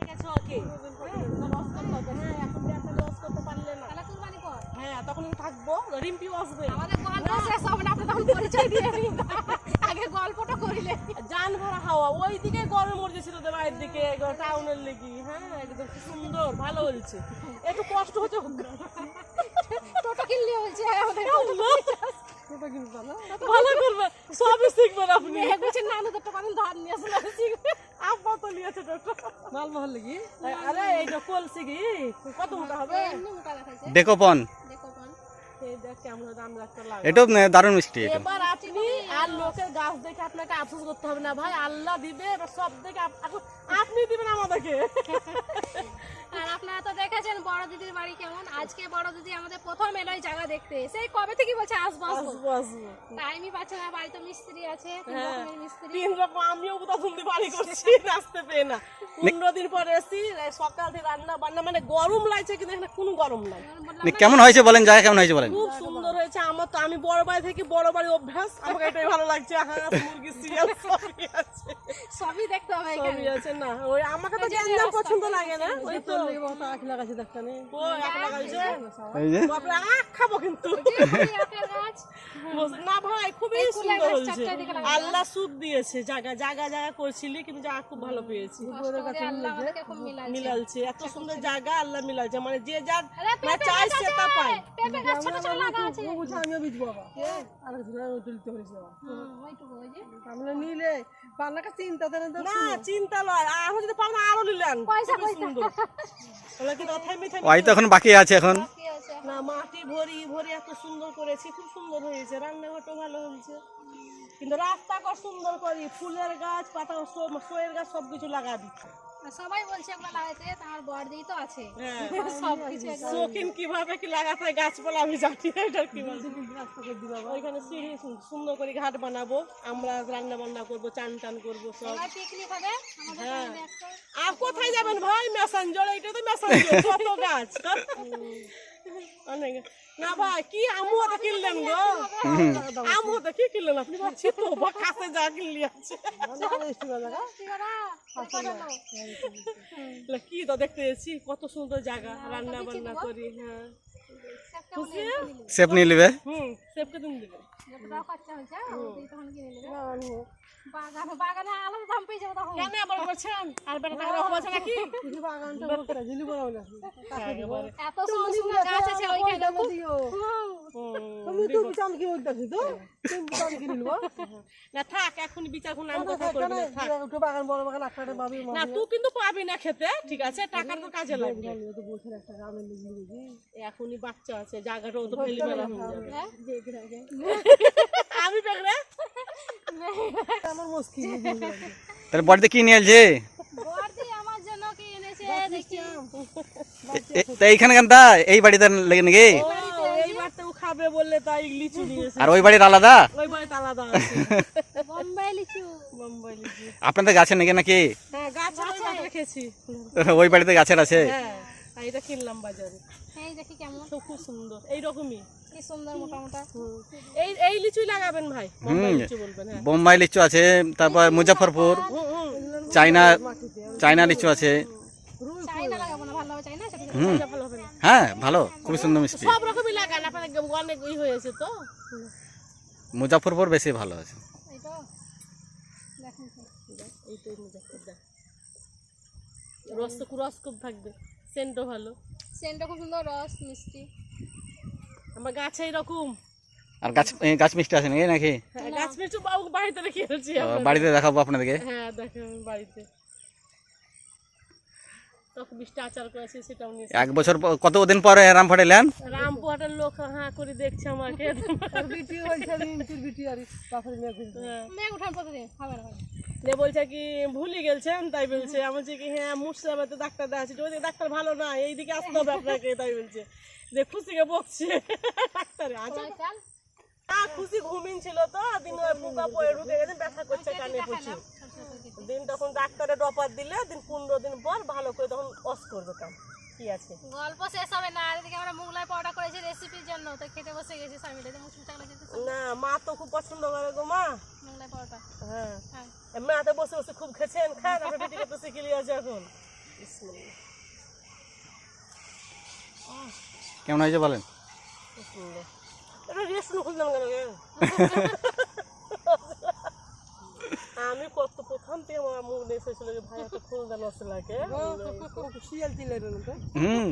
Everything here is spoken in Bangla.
ওকে হ্যাঁ, হ্যাঁ এখন একটা লস করতে পারলে না। তাহলে কুরবানি কর। হ্যাঁ তখন থাকব আসবে। আমাদের গল্প শেষ হবে না আপনি তখন পরিচয় দিয়ে নিন। আগে গল্পটা করিলে। জান ভরা হাওয়া। ওই দিকে গরম মরতেছিল তো বাড়ির দিকে টাউনের লেগে। হ্যাঁ একদম সুন্দর ভালো হয়েছে। একটু কষ্ট হচ্ছে। টোটো কিনলে হয়েছে ভালো করবে। সবই শিখবেন আপনি। মেয়ে বলছে নানু তো কদিন ধার নিয়ে আসলে শিখবে। লাগি? আরে এই যে কি? কত মোটা হবে? দেখো পন। এই দেখ কেমন দাম রাখতে লাগে এটাও দারুণ মিষ্টি এবার আপনি আর লোকের গাছ দেখে আপনাকে আফসোস করতে হবে না ভাই। আল্লাহ দিবে এবার সব দেখে আপনি দিবেন আমাদেরকে। আপনারা তো দেখেছেন বড় দিদির বাড়ি কেমন? আজকে বড় দিদি আমাদের প্রথম এলো জায়গা দেখতে। সেই কবে থেকে বলছে আসব আসব আসব টাইমই পাচ্ছে না বাড়িতে মিস্ত্রি আছে তিন হ্যাঁ। মিস্ত্রি। তিন রকম আমিও প্রথম দিন বাড়ি করছি আসতে পেয়ে না। পনেরো দিন পরে এসছি সকাল থেকে রান্না বান্না মানে গরম লাগছে কিন্তু এখানে কোনো গরম নাই। কেমন হয়েছে বলেন জায়গা কেমন হয়েছে বলেন? খুব সুন্দর হয়েছে আমার তো আমি বড় বাড়ি থেকে বড় বাড়ি অভ্যাস আমাকে এটাই ভালো লাগছে হাঁস মুরগি সিরিয়াল সবই আছে। সবই দেখতে হবে সবই আছে না ওই আমাকে তো গ্যাঞ্জাম পছন্দ লাগে না ওই তো। আখ লাগাছে দেখতানে ও এক লাগাইছে এই যে। বাপরে আখ খাব কিন্তু। এই আপেল গাছ। না ভাই খুবই সুন্দর হয়েছে। আল্লাহ সুখ দিয়েছে। জায়গা জায়গা জায়গা করছিলি কিন্তু জায়গা খুব ভালো পেয়েছি। মিলালছে। এত সুন্দর জায়গা আল্লাহ মিলালছে। মানে যে যার মানে চাই গাছ সেটা আছে, পায়। পেঁপে গাছ ছোট ছোট লাগা আছে। ও বুঝা আমিও বিজবো বাবা আর কিছু না ওই তুলতে হয়েছে বাবা হুম, ওইটুকু, ওই যে। আমরা নিলে। চিন্তা দেন তো না চিন্তা লয়। আর যদি পাবো না আরও নিলেন পয়সা, পয়সা। সুন্দর। ওই তো এখন বাকি আছে এখন। না মাটি ভরি ভরি এত সুন্দর করেছি খুব সুন্দর হয়েছে। রান্নাঘরটা ভালো হয়েছে। কিন্তু রাস্তা কর সুন্দর করি ফুলের গাছ পাতা শোয়ের গাছ সবকিছু লাগা আর সবাই বলছে এগুলো লাগাইতে আমার বড়দি তো আছে। হ্যাঁ। সব শৌখিন কীভাবে কি লাগাতে হয় গাছপালা আমি জানি না এটা কি বলছে ওইখানে সিঁড়ি সুন্দর করে ঘাট বানাবো আমরা রান্না বান্না করব চান টান করব সব। পিকনিক হবে হ্যাঁ। আর কোথায় যাবেন ভাই? মেসাঞ্জর এইটা তো মেসাঞ্জর কত গাছ। না ভাই কি আমু ওটা কিনলেন গো? আমু ওটা কি কিনলেন আপনি? তো বা কাছে যা কিনলি আছে। কি তো দেখতে এসেছি কত সুন্দর জায়গা রান্না বান্না করি হ্যাঁ। সেপ নিয়ে নেবে? হুম সেবকে তুমি দিবে। একেবারে। এত সুন্দর সুন্দর গাছ আছে তুমি কি বলতাছি তো? তুমি চাল কি না থাক এখন বিচার কোন আমি কথা করবি না থাক একটু বাগান বড় বাগান একটা পাবি না তুই কিন্তু পাবি না খেতে ঠিক আছে? টাকার তো কাজে লাগবে। তো বলছেন একটা গ্রামের লিখি দেখি এখনই বাচ্চা আছে জায়গাটাও তো ফেলি মেলা হয়ে যাবে। হ্যাঁ? আমি পেগরে আমার মুশকিল তাহলে বাড়িতে কি নিয়ে এলছে? বড়দি আমার জন্য কি এনেছে দেখি। এ- তা এইখানে কেনটা এই বাড়িতে লেগে নাকি খাবে বললে তাই লিচু নিয়েছে আর ওই বাড়ির আলাদা? ওই বাড়িতে আলাদা আছে। বোম্বাই লিচু। বোম্বাই লিচু। আপনাদের গাছের নাকি নাকি? হ্যাঁ গাছ আছে রেখেছি ওই বাড়িতে গাছের আছে? হ্যাঁ এটা কিনলাম বাজারে। এই দেখি কেমন। খুব সুন্দর এইরকমই কি সুন্দর মোটা মোটা এই এই লিচুই লাগাবেন ভাই। বোম্বাই লিচু বলবেন হ্যাঁ। বোম্বাই লিচু আছে তারপর মুজাফরপুর। চাইনা চাইনা লিচু আছে। চাইনা লাগাবো না ভালো হবে চাইনা সেটা হুম। এটা ভালো হবে না। হ্যাঁ ভালো খুবই সুন্দর মিষ্টি। সব রকমই লাগান আপনাদের অনেক ই হয়েছে তো। মুজাফরপুর বেশি ভালো আছে। এই তো দেখুন তো। এই তো মুজাফর দেখ রস তো রস খুব থাকবে সেন্টও ভালো। সেন্টটা খুব সুন্দর রস মিষ্টি। আমার গাছে এরকম। আর গাছ গাছ মিষ্টি আছে নাকি? নাকি? হ্যাঁ, গাছ মিষ্টি বাড়িতে রেখে এসেছি বাড়িতে দেখাবো আপনাদেরকে। হ্যাঁ বাড়িতে। এক বছর প- কতদিন পরে রাম ফাটাইলেন রামপুরহাটের লোক করে দেখছে আমাকে। বিটি বলছে ইন্টির বিটি আর বাপের মেয়ে ঘুরতে হ্যাঁ। উঠান বলছে কি ভুলে গেলছেন? তাই বলছে। আমি বলছি কি হ্যাঁ মুর্শিদাবাদে ডাক্তার দেখাচ্ছি ওই ডাক্তার ভালো না এইদিকে আসতে হবে আপনাকে। তাই বলছে। যে খুশিকে বকছে। ডাক্তারে আচ্ছা। খুশি ঘুমিন ছিল তো দিন পোকা পড়ে ঢুকে গেছে ব্যথা করছে কানে প্রচুর। দিন তখন ডাক্তারে ডপার দিলে দিন পনেরো দিন পর ভালো করে তখন অস করবে কাম কি আছে? গল্প শেষ হবে না এদিকে আমরা মুগলাই পরোটা করেছি রেসিপির তো খেতে বসে গেছি স্বামী লেগে মুসুম চাকলা যেতে না মা তো খুব পছন্দ করে গো মা মুগলাই পরোটা হ্যাঁ হ্যাঁ মা তো বসে বসে খুব খেছেন খান আপনার বেটিকে তো শিখিয়ে আছে এখন কেমন হয়েছে বলেন? আমি কত প্রথম থেকে আমার মুখ দেখেছিল যে ভাই এত ফুল দেন লাগে শিয়াল দিলেন তো হুম